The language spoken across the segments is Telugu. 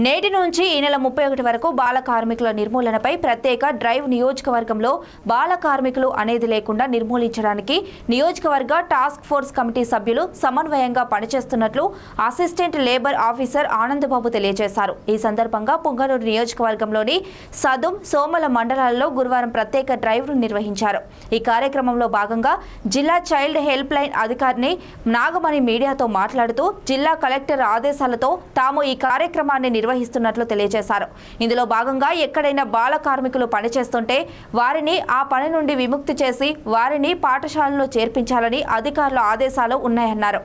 నేటి నుంచి ఈ నెల ముప్పై ఒకటి వరకు బాల కార్మికుల నిర్మూలనపై ప్రత్యేక డ్రైవ్ నియోజకవర్గంలో బాల కార్మికులు అనేది లేకుండా నిర్మూలించడానికి నియోజకవర్గ టాస్క్ ఫోర్స్ కమిటీ సభ్యులు సమన్వయంగా పనిచేస్తున్నట్లు అసిస్టెంట్ లేబర్ ఆఫీసర్ ఆనందబాబు తెలియజేశారు. ఈ సందర్భంగా పుంగనూరు నియోజకవర్గంలోని సదుం సోమల మండలాల్లో గురువారం ప్రత్యేక డ్రైవ్ను నిర్వహించారు. ఈ కార్యక్రమంలో భాగంగా జిల్లా చైల్డ్ హెల్ప్ లైన్ అధికారిని నాగమణి మీడియాతో మాట్లాడుతూ జిల్లా కలెక్టర్ ఆదేశాలతో తాము ఈ కార్యక్రమాన్ని నిర్వహిస్తున్నట్లు తెలియజేశారు. ఇందులో భాగంగా ఎక్కడైనా బాల కార్మికులు పనిచేస్తుంటే వారిని ఆ పని నుండి విముక్తి చేసి వారిని పాఠశాలలో చేర్పించాలని అధికారుల ఆదేశాలు ఉన్నాయన్నారు.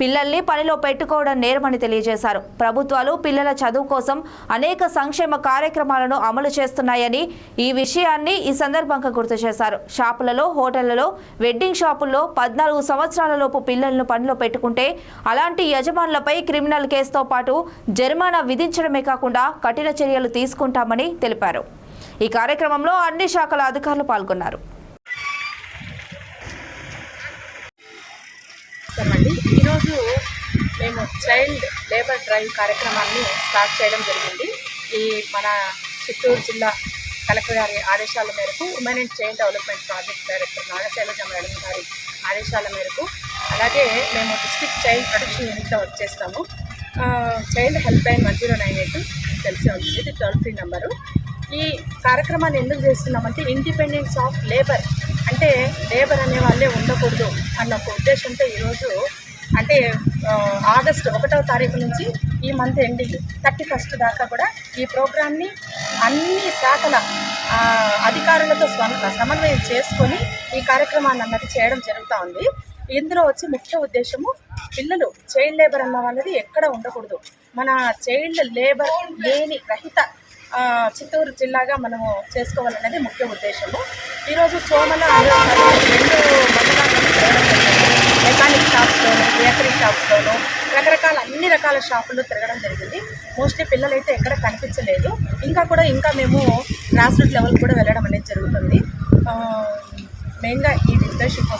పిల్లల్ని పనిలో పెట్టుకోవడం నేరమని తెలియజేశారు. ప్రభుత్వాలు పిల్లల చదువు కోసం అనేక సంక్షేమ కార్యక్రమాలను అమలు చేస్తున్నాయని ఈ విషయాన్ని ఈ సందర్భంగా గుర్తు చేశారు. షాపులలో హోటళ్ళలో వెడ్డింగ్ షాపుల్లో పద్నాలుగు సంవత్సరాలలోపు పిల్లలను పనిలో పెట్టుకుంటే అలాంటి యజమానులపై క్రిమినల్ కేసుతో పాటు జరిమానా విధించడమే కాకుండా కఠిన చర్యలు తీసుకుంటామని తెలిపారు. ఈ కార్యక్రమంలో అన్ని శాఖల అధికారులు పాల్గొన్నారు. నమస్కారమండి ఈరోజు మేము చైల్డ్ లేబర్ డ్రైవ్ కార్యక్రమాన్ని స్టార్ట్ చేయడం జరిగింది. ఈ మన చిత్తూరు జిల్లా కలెక్టర్ గారి ఆదేశాల మేరకు women and child development project director Nagashailaja madam గారి ఆదేశాల మేరకు అలాగే మేము డిస్ట్రిక్ట్ చైల్డ్ ప్రొటెక్షన్ యూనిట్లో వచ్చేస్తాము చేస్తాము. Child helpline one zero nine eight తెలిసే ఉంటుంది. ఇది టోల్ ఫ్రీ నెంబరు. ఈ కార్యక్రమాన్ని ఎందుకు చేస్తున్నామంటే ఇండిపెండెన్స్ ఆఫ్ లేబర్ అంటే లేబర్ అనే వాళ్ళే ఉండకూడదు అన్న ఒక ఉద్దేశంతో ఈరోజు అంటే ఆగస్ట్ ఆగస్టు ఒకటవ తారీఖు నుంచి ఈ మంత్ ఎండింగ్ థర్టీ ఫస్ట్ దాకా కూడా ఈ ప్రోగ్రామ్ని అన్ని శాఖల అధికారులతో స్వ- సమన్వయం చేసుకొని ఈ కార్యక్రమాన్ని అన్నది చేయడం జరుగుతూ ఉంది. ఇందులో వచ్చి ముఖ్య ఉద్దేశము పిల్లలు చైల్డ్ లేబర్ అన్న వాళ్ళది ఎక్కడ ఉండకూడదు. మన చైల్డ్ లేబర్ లేని రహిత చిత్తూరు జిల్లాగా మనము చేసుకోవాలనేది ముఖ్య ఉద్దేశము. ఈరోజు సోమల రెండు మెకానిక్ షాప్స్లోను బేకరీ షాప్స్లోను రకరకాల అన్ని రకాల షాపుల్లో తిరగడం జరిగింది. మోస్ట్లీ పిల్లలైతే ఎక్కడ కనిపించలేదు. ఇంకా కూడా ఇంకా మేము గ్రాస్ రూట్ లెవెల్ కూడా వెళ్ళడం అనేది జరుగుతుంది. మెయిన్గా ఈ ఉద్దేశం కోసం